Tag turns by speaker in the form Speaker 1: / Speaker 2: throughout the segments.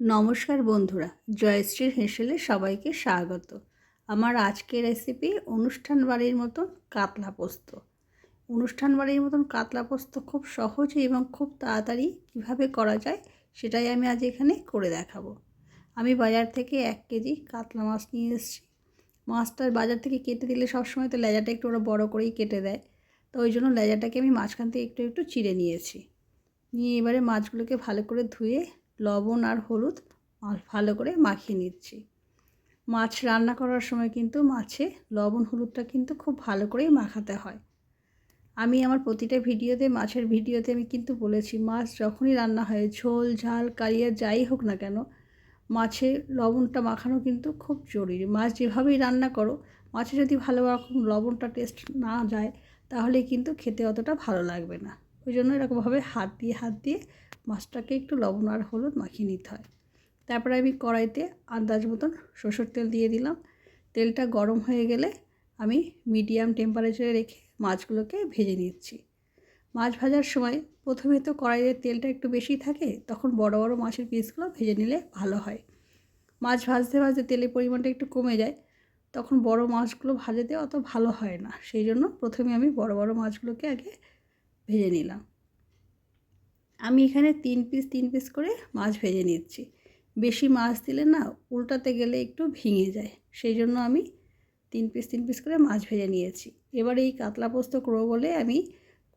Speaker 1: নমস্কার বন্ধুরা জয়শ্রীর হেসেলে সবাইকে স্বাগত। আমার আজকের রেসিপি অনুষ্ঠান বাড়ির মতন কাতলা পোস্ত। অনুষ্ঠান বাড়ির মতন কাতলা পোস্ত খুব সহজে এবং খুব তাড়াতাড়ি কীভাবে করা যায় সেটাই আমি আজ এখানে করে দেখাবো। আমি বাজার থেকে এক কেজি কাতলা মাছ নিয়ে এসেছি। মাছটা বাজার থেকে কেটে দিলে সবসময় তো লেজাটা একটু ওরা বড়ো করেই কেটে দেয়। তো ওই জন্য লেজাটাকে আমি মাঝখান থেকে একটু একটু চিড়ে নিয়েছি। নিয়ে এবারে মাছগুলোকে ভালো করে ধুয়ে লবণ আর হলুদ ভালো করে মাখিয়ে নিচ্ছি। মাছ রান্না করার সময় কিন্তু মাছে লবণ, হলুদটা কিন্তু খুব ভালো করেই মাখাতে হয়। আমি আমার প্রতিটা ভিডিওতে, মাছের ভিডিওতে আমি কিন্তু বলেছি, মাছ যখনই রান্না হয়, ঝোল, ঝাল, কালিয়া, যাই হোক না কেন, মাছে লবণটা মাখানো কিন্তু খুব জরুরি। মাছ যেভাবেই রান্না করো, মাছে যদি ভালো রকম লবণটা টেস্ট না যায়, তাহলে কিন্তু খেতে অতটা ভালো লাগবে না। ওই জন্য এরকমভাবে হাত দিয়ে হাত দিয়ে মাছটাকে একটু লবণ আর হলুদ মাখিয়ে নিতে হয়। তারপরে আমি কড়াইতে আন্দাজ মতন সরষের তেল দিয়ে দিলাম। তেলটা গরম হয়ে গেলে আমি মিডিয়াম টেম্পারেচারে রেখে মাছগুলোকে ভেজে নিচ্ছি। মাছ ভাজার সময় প্রথমে তো কড়াইয়ের তেলটা একটু বেশি থাকে, তখন বড় বড় মাছের পিসগুলো ভেজে নিলে ভালো হয়। মাছ ভাজতে ভাজতে তেলের পরিমাণটা একটু কমে যায়, তখন বড় মাছগুলো ভাজাতে অত ভালো হয় না। সেই জন্য প্রথমে আমি বড় বড় মাছগুলোকে আগে ভেজে নিলাম। আমি এখানে তিন পিস তিন পিস করে মাছ ভেজে নিচ্ছি। বেশি মাছ দিলে না উল্টাতে গেলে একটু ভেঙে যায়। সেই জন্য আমি তিন পিস তিন পিস করে মাছ ভেজে নিয়েছি। এবার এই কাতলা পোস্ত করব বলে আমি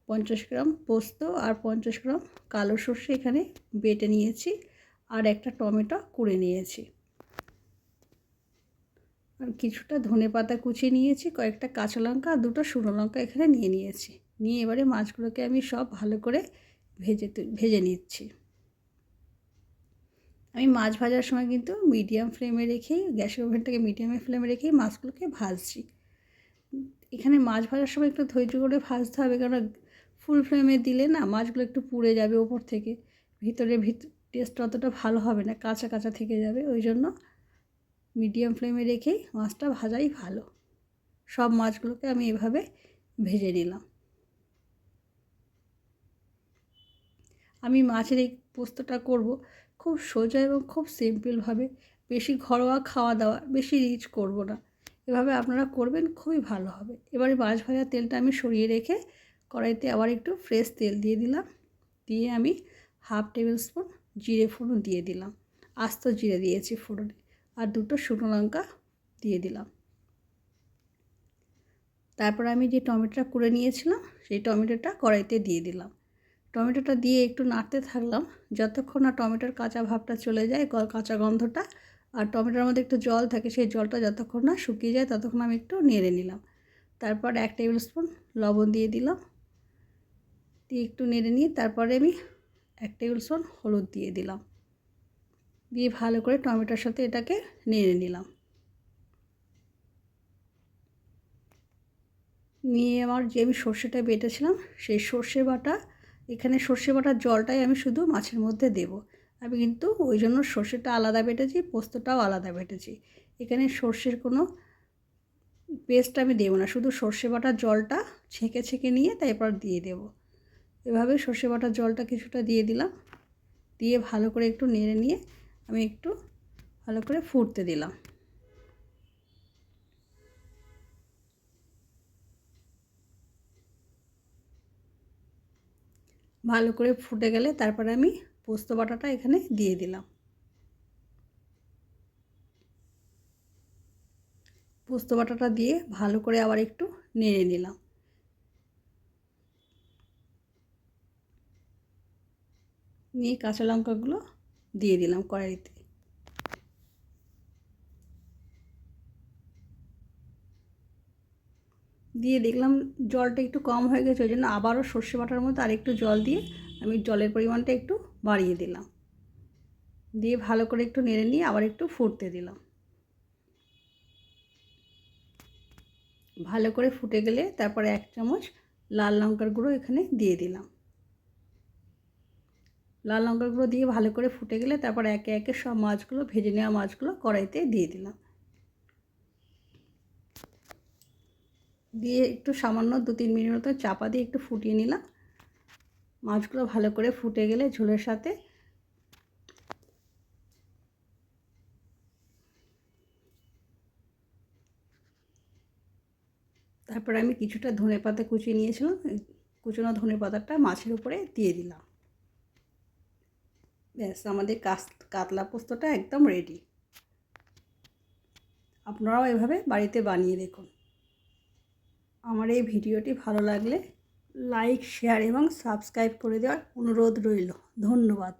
Speaker 1: পঞ্চাশ গ্রাম পোস্ত আর পঞ্চাশ গ্রাম কালো সর্ষে এখানে বেটে নিয়েছি আর একটা টমেটো কুড়ে নিয়েছি। আর কিছুটা ধনে পাতা কুচিয়ে নিয়েছি, কয়েকটা কাঁচা লঙ্কা আর দুটো শুকনো লঙ্কা এখানে নিয়ে নিয়েছি। নিয়ে এবারে মাছগুলোকে আমি সব ভালো করে ভেজে ভেজে নিচ্ছি। আমি মাছ ভাজার সময় কিন্তু মিডিয়াম ফ্লেমে রেখেই, গ্যাসের ওভেনটাকে মিডিয়ামে ফ্লেমে রেখেই মাছগুলোকে ভাজছি। এখানে মাছ ভাজার সময় একটু ধৈর্য করে ভাজতে হবে কারণ ফুল ফ্লেমে দিলে না মাছগুলো একটু পুড়ে যাবে ওপর থেকে। ভিতরে ভিত, টেস্ট অতটা ভালো হবে না, কাঁচা কাঁচা থেকে যাবে। ওই জন্য মিডিয়াম ফ্লেমে রেখেই মাছটা ভাজাই ভালো। সব মাছগুলোকে আমি এভাবে ভেজে নিলাম। আমি মাছের এই পোস্তটা করব। খুব সোজা এবং খুব সিম্পলভাবে বেশি ঘরোয়া খাওয়া দাওয়া বেশি রিচ করব না। এভাবে আপনারা করবেন, খুবই ভালো হবে। এবারে মাছ ভাজার তেলটা আমি সরিয়ে রেখে কড়াইতে আবার একটু ফ্রেশ তেল দিয়ে দিলাম। দিয়ে আমি হাফ টেবিল স্পুন জিরে ফোড়ন দিয়ে দিলাম। আস্ত জিরে দিয়েছি ফোড়নে। আর দুটো শুকনো লঙ্কা দিয়ে দিলাম। তারপর আমি যে টমেটোটা করে নিয়েছিলাম, সেই টমেটোটা কড়াইতে দিয়ে দিলাম। টমেটোটা দিয়ে একটু নাড়তে থাকলাম। যতক্ষণ না টমেটোর কাঁচা ভাবটা চলে যায় কাঁচা গন্ধটা আর টমেটোর মধ্যে একটু জল থাকে, সেই জলটা যতক্ষণ না শুকিয়ে যায়, ততক্ষণ আমি একটু নেড়ে নিলাম। তারপর এক টেবিল স্পুন লবণ দিয়ে দিলাম। দিয়ে একটু নেড়ে নিয়ে তারপরে আমি এক টেবিল স্পুন হলুদ দিয়ে দিলাম। দিয়ে ভালো করে টমেটোর সাথে এটাকে নেড়ে নিলাম। নিয়ে আমার যে আমি সর্ষেটা বেটেছিলাম, সেই সর্ষে বাটা এখানে সর্ষে বাটার জলটাই আমি শুধু মাছের মধ্যে দেব। আমি কিন্তু ওই জন্য সর্ষেটা আলাদা বেটেছি, পোস্তটাও আলাদা বেটেছি। এখানে সর্ষের কোনো পেস্ট আমি দেবো না, শুধু সর্ষে বাটার জলটা ছেঁকে ছেঁকে নিয়ে তারপর দিয়ে দেব। এভাবে সর্ষে বাটার জলটা কিছুটা দিয়ে দিলাম, দিয়ে ভালো করে একটু নেড়ে নিয়ে আমি একটু ভালো করে ফুটতে দিলাম। ভালো করে ফুটে গেলে তারপরে আমি পোস্ত বাটাটা এখানে দিয়ে দিলাম। পোস্ত বাটাটা দিয়ে ভালো করে আবার একটু নেড়ে নিলাম। নিয়ে কাঁচা লঙ্কাগুলো দিয়ে দিলাম কড়াইতে। দিয়ে দেখলাম জলটা একটু কম হয়ে গেছে, ওই জন্য আবারও সর্ষে বাটার মধ্যে আরেকটু জল দিয়ে আমি জলের পরিমাণটা একটু বাড়িয়ে দিলাম। দিয়ে ভালো করে একটু নেড়ে নিয়ে আবার একটু ফুটতে দিলাম। ভালো করে ফুটে গেলে তারপরে এক চামচ লাল লঙ্কার গুঁড়ো এখানে দিয়ে দিলাম। লাল লঙ্কার গুঁড়ো দিয়ে ভালো করে ফুটে গেলে তারপর একে একে সব মাছগুলো, ভেজে নেওয়া মাছগুলো কড়াইতে দিয়ে দিলাম। দিয়ে একটু সামান্য দু তিন মিনিট মতো চাপা দিয়ে একটু ফুটিয়ে নিলাম। মাছগুলো ভালো করে ফুটে গেলে ঝোলের সাথে তারপরে আমি কিছুটা ধনে পাতা কুচিয়ে নিয়েছিলাম। কুচনো ধনে পাতাটা মাছের উপরে দিয়ে দিলাম। ব্যাস, আমাদের কাতলা পোস্তটা একদম রেডি আপনারাও এভাবে বাড়িতে বানিয়ে দেখুন। আমার এই ভিডিওটি ভালো লাগলে লাইক শেয়ার এবং সাবস্ক্রাইব করে দেওয়ার অনুরোধ রইল। ধন্যবাদ।